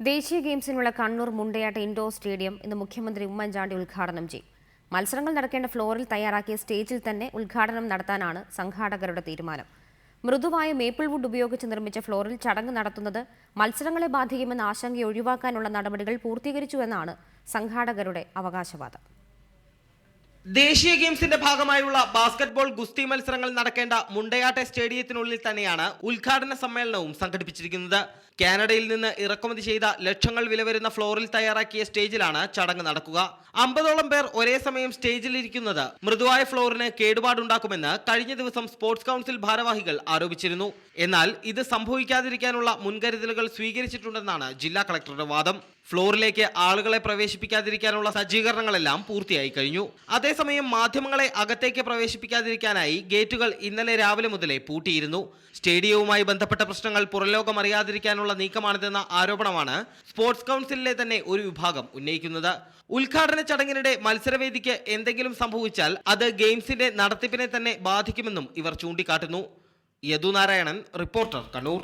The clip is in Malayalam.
ദേശീയ ഗെയിംസിനുള്ള കണ്ണൂർ മുണ്ടയാട്ട് ഇൻഡോർ സ്റ്റേഡിയം ഇന്ന് മുഖ്യമന്ത്രി ഉമ്മൻചാണ്ടി ഉദ്ഘാടനം ചെയ്യും. മത്സരങ്ങൾ നടക്കേണ്ട ഫ്ലോറിൽ തയ്യാറാക്കിയ സ്റ്റേജിൽ തന്നെ ഉദ്ഘാടനം നടത്താനാണ് സംഘാടകരുടെ തീരുമാനം. മൃദുവായ മേപ്പിൾ വുഡ് ഉപയോഗിച്ച് നിർമ്മിച്ച ഫ്ലോറിൽ ചടങ്ങ് നടത്തുന്നത് മത്സരങ്ങളെ ബാധിക്കുമെന്ന ആശങ്ക ഒഴിവാക്കാനുള്ള നടപടികൾ പൂർത്തീകരിച്ചുവെന്നാണ് സംഘാടകരുടെ അവകാശവാദം. ദേശീയ ഗെയിംസിന്റെ ഭാഗമായുള്ള ബാസ്കറ്റ്ബോൾ ഗുസ്തി മത്സരങ്ങൾ നടക്കേണ്ട മുണ്ടയാട്ടെ സ്റ്റേഡിയത്തിനുള്ളിൽ തന്നെയാണ് ഉദ്ഘാടന സമ്മേളനവും സംഘടിപ്പിച്ചിരിക്കുന്നത്. കാനഡയിൽ നിന്ന് ഇറക്കുമതി ചെയ്ത ലക്ഷങ്ങൾ വില വരുന്ന ഫ്ലോറിൽ തയ്യാറാക്കിയ സ്റ്റേജിലാണ് ചടങ്ങ് നടക്കുക. അമ്പതോളം പേർ ഒരേ സമയം സ്റ്റേജിൽ ഇരിക്കുന്നത് മൃദുവായ ഫ്ലോറിന് കേടുപാടുണ്ടാക്കുമെന്ന് കഴിഞ്ഞ ദിവസം സ്പോർട്സ് കൗൺസിൽ ഭാരവാഹികൾ ആരോപിച്ചിരുന്നു. എന്നാൽ ഇത് സംഭവിക്കാതിരിക്കാനുള്ള മുൻകരുതലുകൾ സ്വീകരിച്ചിട്ടുണ്ടെന്നാണ് ജില്ലാ കളക്ടറുടെ വാദം. ഫ്ലോറിലേക്ക് ആളുകളെ പ്രവേശിപ്പിക്കാതിരിക്കാനുള്ള സജ്ജീകരണങ്ങളെല്ലാം പൂർത്തിയായി കഴിഞ്ഞു. അതേസമയം മാധ്യമങ്ങളെ അകത്തേക്ക് പ്രവേശിപ്പിക്കാതിരിക്കാനായി ഗേറ്റുകൾ ഇന്നലെ രാവിലെ മുതലേ പൂട്ടിയിരുന്നു. സ്റ്റേഡിയവുമായി ബന്ധപ്പെട്ട പ്രശ്നങ്ങൾ പുറലോകമറിയാതിരിക്കാനുള്ള നീക്കമാണിതെന്ന ആരോപണമാണ് സ്പോർട്സ് കൗൺസിലിലെ തന്നെ ഒരു വിഭാഗം ഉന്നയിക്കുന്നത്. ഉദ്ഘാടന ചടങ്ങിനിടെ മത്സരവേദിക്ക് എന്തെങ്കിലും സംഭവിച്ചാൽ അത് ഗെയിംസിന്റെ നടത്തിപ്പിനെ തന്നെ ബാധിക്കുമെന്നും ഇവർ ചൂണ്ടിക്കാട്ടുന്നു. യദുനാരായണൻ റിപ്പോർട്ടർ കണ്ണൂർ.